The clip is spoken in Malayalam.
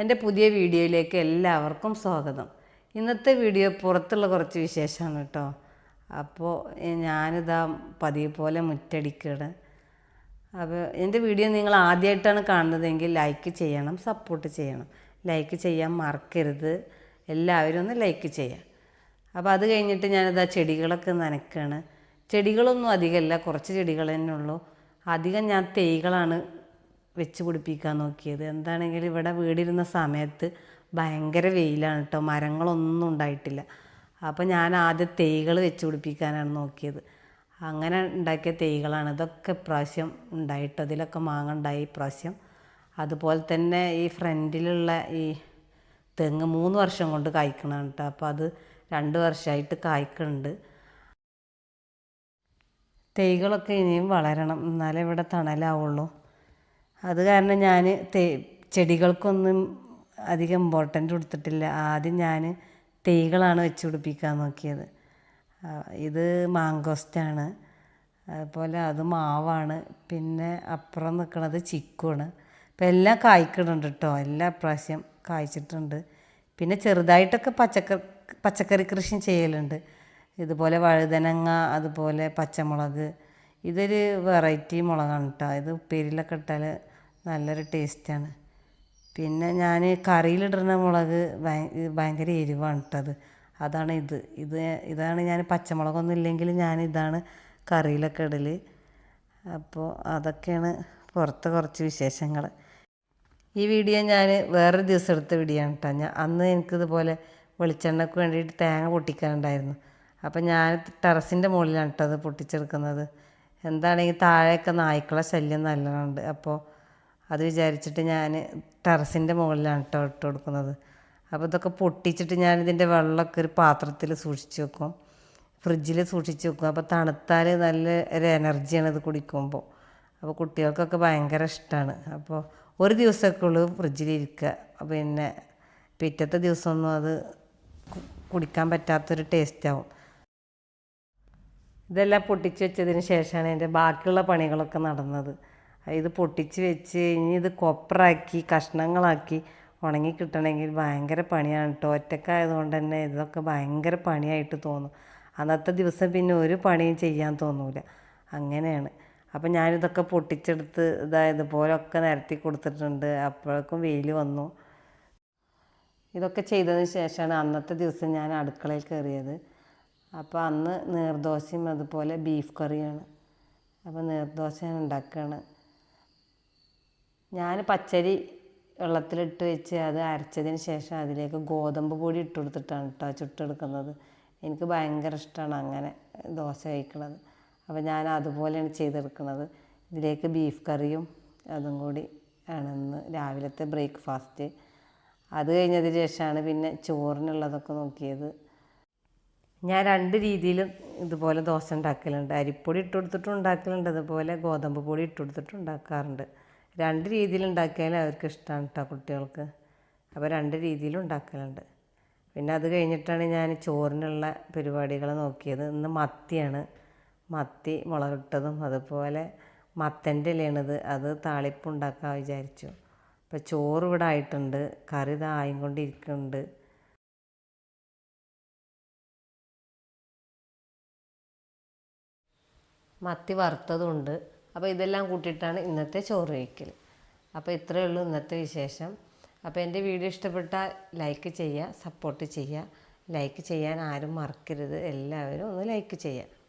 എന്റെ പുതിയ വീഡിയോയിലേക്ക് എല്ലാവർക്കും സ്വാഗതം. ഇന്നത്തെ വീഡിയോ പുറത്തുള്ള കുറച്ച് വിശേഷമാണ് കേട്ടോ. അപ്പോൾ ഞാനിതാ പതിവ് പോലെ മുറ്റടിക്കുകയാണ് അപ്പോൾ എന്റെ വീഡിയോ നിങ്ങൾ ആദ്യമായിട്ടാണ് കാണുന്നതെങ്കിൽ ലൈക്ക് ചെയ്യണം സപ്പോർട്ട് ചെയ്യണം. ലൈക്ക് ചെയ്യാൻ മറക്കരുത്. എല്ലാവരും ഒന്ന് ലൈക്ക് ചെയ്യാം അപ്പോൾ അത് കഴിഞ്ഞിട്ട് ഞാനിതാ ചെടികളൊക്കെ നനയ്ക്കുകയാണ് ചെടികളൊന്നും അധികമല്ല കുറച്ച് ചെടികൾ തന്നെ ഉള്ളൂ. അധികം ഞാൻ തൈകളാണ് വെച്ച് പിടിപ്പിക്കാൻ നോക്കിയത്. എന്താണെങ്കിലും ഇവിടെ വീടിരുന്ന സമയത്ത് ഭയങ്കര വെയിലാണ് കേട്ടോ. മരങ്ങളൊന്നും ഉണ്ടായിട്ടില്ല. അപ്പോൾ ഞാൻ ആദ്യം തൈകൾ വെച്ച് പിടിപ്പിക്കാനാണ് നോക്കിയത്. അങ്ങനെ ഉണ്ടാക്കിയ തൈകളാണ്. ഇതൊക്കെ ഇപ്രാവശ്യം ഉണ്ടായിട്ട് അതിലൊക്കെ മാങ്ങ ഉണ്ടായി ഇപ്രാവശ്യം അതുപോലെ തന്നെ ഈ ഫ്രണ്ടിലുള്ള ഈ തെങ്ങ് മൂന്ന് വർഷം കൊണ്ട് കായ്ക്കണം കേട്ടോ. അപ്പോൾ അത് രണ്ട് വർഷമായിട്ട് കായ്ക്കുന്നുണ്ട്. തൈകളൊക്കെ ഇനിയും വളരണം. എന്നാലേ ഇവിടെ തണലാവുള്ളൂ. അത് കാരണം ഞാൻ ചെടികൾക്കൊന്നും അധികം ഇമ്പോർട്ടന്റ് കൊടുത്തിട്ടില്ല. ആദ്യം ഞാൻ തൈകളാണ് വെച്ച് പിടിപ്പിക്കാൻ നോക്കിയത്. ഇത് മാങ്കോസ്റ്റാണ് അതുപോലെ അത് മാവാണ്. പിന്നെ അപ്പുറം നിൽക്കുന്നത് ചിക്കുവാണ്. അപ്പം എല്ലാം കായ്ക്കുന്നുണ്ട് കേട്ടോ എല്ലാ പ്രാവശ്യം കായ്ച്ചിട്ടുണ്ട്. പിന്നെ ചെറുതായിട്ടൊക്കെ പച്ചക്കറി പച്ചക്കറി കൃഷി ചെയ്യലുണ്ട്. ഇതുപോലെ വഴുതനങ്ങ അതുപോലെ പച്ചമുളക്. ഇതൊരു വെറൈറ്റി മുളകാണ് കേട്ടോ ഇത് ഉപ്പേരിയിലൊക്കെ ഇട്ടാൽ നല്ലൊരു ടേസ്റ്റാണ്. പിന്നെ ഞാൻ കറിയിലിടുന്ന മുളക് ഭയ- ഭയങ്കര എരിവാണ് കേട്ടത് അതാണ് ഇത്. ഇത് ഇതാണ് ഞാൻ പച്ചമുളകൊന്നും ഇല്ലെങ്കിൽ ഞാൻ ഇതാണ് കറിയിലൊക്കെ ഇടൽ അപ്പോൾ അതൊക്കെയാണ് പുറത്തെ കുറച്ച് വിശേഷങ്ങൾ ഈ വീഡിയോ ഞാൻ വേറൊരു ദിവസം എടുത്ത വീഡിയോ ആണ് കേട്ടോ ഞാൻ അന്ന് എനിക്കിതുപോലെ വെളിച്ചെണ്ണയ്ക്ക് വേണ്ടിയിട്ട് തേങ്ങ പൊട്ടിക്കാനുണ്ടായിരുന്നു. അപ്പം ഞാൻ ടെറസിന്റെ മുകളിലാണ് കേട്ടോ അത് പൊട്ടിച്ചെടുക്കുന്നത്. എന്താണെങ്കിൽ താഴെയൊക്കെ നായ്ക്കളെ ശല്യം നല്ലോണമുണ്ട് അപ്പോൾ അത് വിചാരിച്ചിട്ട് ഞാൻ ടെറസിന്റെ മുകളിലാണ് കേട്ടോ ഇട്ട് കൊടുക്കുന്നത്. അപ്പോൾ ഇതൊക്കെ പൊട്ടിച്ചിട്ട് ഞാൻ ഇതിന്റെ വെള്ളമൊക്കെ ഒരു പാത്രത്തിൽ സൂക്ഷിച്ച് വെക്കും. ഫ്രിഡ്ജിൽ സൂക്ഷിച്ച് വെക്കും. അപ്പോൾ തണുത്താൽ നല്ല ഒരു എനർജിയാണ് ഇത് കുടിക്കുമ്പോൾ അപ്പോൾ കുട്ടികൾക്കൊക്കെ ഭയങ്കര ഇഷ്ടമാണ് അപ്പോൾ ഒരു ദിവസമൊക്കെ ഉള്ളൂ ഫ്രിഡ്ജിലിരിക്കുക പിന്നെ പിറ്റത്തെ ദിവസമൊന്നും അത് കുടിക്കാൻ പറ്റാത്തൊരു ടേസ്റ്റാവും ഇതെല്ലാം പൊട്ടിച്ച് വെച്ചതിന് ശേഷമാണ് എന്റെ ബാക്കിയുള്ള പണികളൊക്കെ നടന്നത്. ഇത് പൊട്ടിച്ച് വെച്ച് ഇനി ഇത് കൊപ്രാക്കി കഷ്ണങ്ങളാക്കി ഉണങ്ങി കിട്ടണമെങ്കിൽ ഭയങ്കര പണിയാണ് കേട്ടോ. ഒറ്റക്കായതുകൊണ്ട് തന്നെ ഇതൊക്കെ ഭയങ്കര പണിയായിട്ട് തോന്നും. അന്നത്തെ ദിവസം പിന്നെ ഒരു പണിയും ചെയ്യാൻ തോന്നൂല. അങ്ങനെയാണ്. അപ്പം ഞാനിതൊക്കെ പൊട്ടിച്ചെടുത്ത് ഇതാ ഇതുപോലൊക്കെ നിരത്തി കൊടുത്തിട്ടുണ്ട്. അപ്പോഴേക്കും വെയിൽ വന്നു. ഇതൊക്കെ ചെയ്തതിന് ശേഷമാണ് അന്നത്തെ ദിവസം ഞാൻ അടുക്കളയിൽ കയറിയത്. അപ്പോൾ അന്ന് നീർദോശയും അതുപോലെ ബീഫ് കറിയാണ്. അപ്പോൾ നീർദോശ ഞാൻ ഉണ്ടാക്കുകയാണ് ഞാൻ പച്ചരി വെള്ളത്തിലിട്ട് വെച്ച് അത് അരച്ചതിന് ശേഷം അതിലേക്ക് ഗോതമ്പ് പൊടി ഇട്ട് കൊടുത്തിട്ടാണ് കേട്ടോ ചുട്ടെടുക്കുന്നത്. എനിക്ക് ഭയങ്കര ഇഷ്ടമാണ് അങ്ങനെ ദോശ കഴിക്കുന്നത് അപ്പോൾ ഞാൻ അതുപോലെയാണ് ചെയ്തെടുക്കുന്നത്. ഇതിലേക്ക് ബീഫ് കറിയും അതും കൂടി ആണെന്ന് രാവിലത്തെ ബ്രേക്ക്ഫാസ്റ്റ്. അത് കഴിഞ്ഞതിന് ശേഷമാണ് പിന്നെ ചോറിനുള്ളതൊക്കെ നോക്കിയത്. ഞാൻ രണ്ട് രീതിയിലും ഇതുപോലെ ദോശ ഉണ്ടാക്കലുണ്ട്. അരിപ്പൊടി ഇട്ട് കൊടുത്തിട്ടും ഉണ്ടാക്കലുണ്ട്. അതുപോലെ ഗോതമ്പ് പൊടി ഇട്ട് കൊടുത്തിട്ടും ഉണ്ടാക്കാറുണ്ട്. രണ്ട് രീതിയിൽ ഉണ്ടാക്കിയാലും അവർക്ക് ഇഷ്ടമാണ് കേട്ടോ കുട്ടികൾക്ക്. അപ്പോൾ രണ്ട് രീതിയിലും ഉണ്ടാക്കലുണ്ട്. പിന്നെ അത് കഴിഞ്ഞിട്ടാണ് ഞാൻ ചോറിനുള്ള പരിപാടികൾ നോക്കിയത്. ഇന്ന് മത്തിയാണ്. മത്തി മുളകിട്ടതും അതുപോലെ മത്തന്റെ ഇലയാണിത്. അത് താളിപ്പ് ഉണ്ടാക്കാൻ വിചാരിച്ചു. അപ്പോൾ ചോറ് ഇവിടെ ആയിട്ടുണ്ട്. കറി ഇതായും കൊണ്ടിരിക്കുന്നുണ്ട് മത്തി വറുത്തതുണ്ട് അപ്പോൾ ഇതെല്ലാം കൂട്ടിയിട്ടാണ് ഇന്നത്തെ ചോറ് കഴിക്കൽ. അപ്പോൾ ഇത്രയേ ഉള്ളൂ ഇന്നത്തെ വിശേഷം. അപ്പോൾ എന്റെ വീഡിയോ ഇഷ്ടപ്പെട്ടാൽ ലൈക്ക് ചെയ്യുക സപ്പോർട്ട് ചെയ്യുക ലൈക്ക് ചെയ്യാൻ ആരും മറക്കരുത്. എല്ലാവരും ഒന്ന് ലൈക്ക് ചെയ്യുക